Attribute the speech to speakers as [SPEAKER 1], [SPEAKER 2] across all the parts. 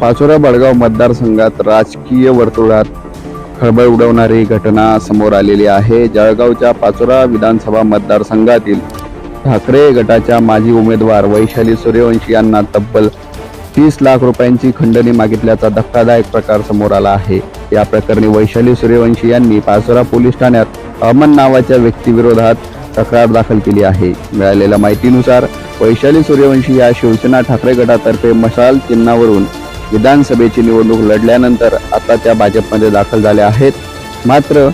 [SPEAKER 1] पाचोरा बडगाव मतदारसंघात राजकीय वर्तुळात खळबळ उडवणारी घटना समोर आलेली आहे. जळगावच्या पाचोरा विधानसभा मतदारसंघातील ठाकरे गटाच्या माजी उमेदवार वैशाली सूर्यवंशी यांना तब्बल तीस लाख रुपयांची खंडणी मागितल्याचा धक्कादायक प्रकार समोर आला आहे. या प्रकरणी वैशाली सूर्यवंशी यांनी पाचोरा पोलीस ठाण्यात अमन नावाच्या व्यक्तीविरोधात तक्रार दाखल केली आहे. मिळालेल्या माहितीनुसार वैशाली सूर्यवंशी या शिवसेना ठाकरे गटातर्फे मशाल चिन्हावरून विधानसभेची निवडणूक लढल्यानंतर आता त्या भाजपमध्ये दाखल झाल्या आहेत. मात्र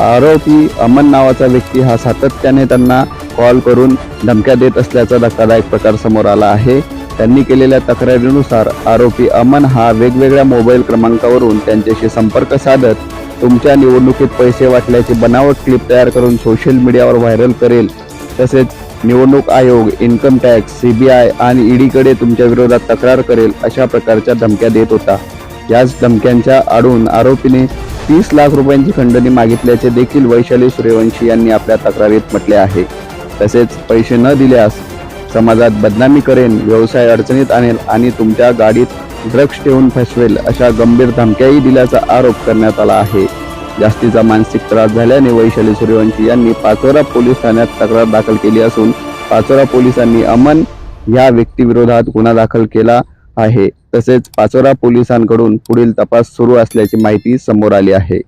[SPEAKER 1] आरोपी अमन नावाचा व्यक्ती हा सातत्याने त्यांना कॉल करून धमक्या देत असल्याचा धक्कादायक प्रकार समोर आला आहे. त्यांनी केलेल्या तक्रारीनुसार आरोपी अमन हा वेगवेगळ्या मोबाईल क्रमांकावरून त्यांच्याशी संपर्क साधत तुमच्या निवडणुकीत पैसे वाटल्याची बनावट क्लिप तयार करून सोशल मीडियावर व्हायरल करेल तसेच निवडणूक आयोग इन्कम टॅक्स सीबीआय आणि ईडीकडे तुमच्या विरोधात तक्रार करेल अशा प्रकारच्या धमक्या देत होता. याच धमक्यांच्या आडून आरोपीने तीस लाख रुपयांची खंडणी मागितल्याचे देखील वैशाली सूर्यवंशी यांनी आपल्या तक्रारीत म्हटले आहे. तसेच पैसे न दिल्यास समाजात बदनामी करेन व्यवसाय अडचणीत आणेल आणि तुमच्या गाडीत ड्रग्ज ठेवून फसवेल अशा गंभीर धमक्याही दिल्याचा आरोप करण्यात आला आहे. जास्तीचा मानसिक त्रास झाल्याने वैशाली सूर्यवंशी यांनी पाचोरा पोलीस ठाण्यात तक्रार दाखल केली असून पाचोरा पोलिसांनी अमन या व्यक्तीविरोधात गुन्हा दाखल केला आहे. तसेच पाचोरा पोलिसांकडून पुढील तपास सुरू असल्याची माहिती समोर आली आहे.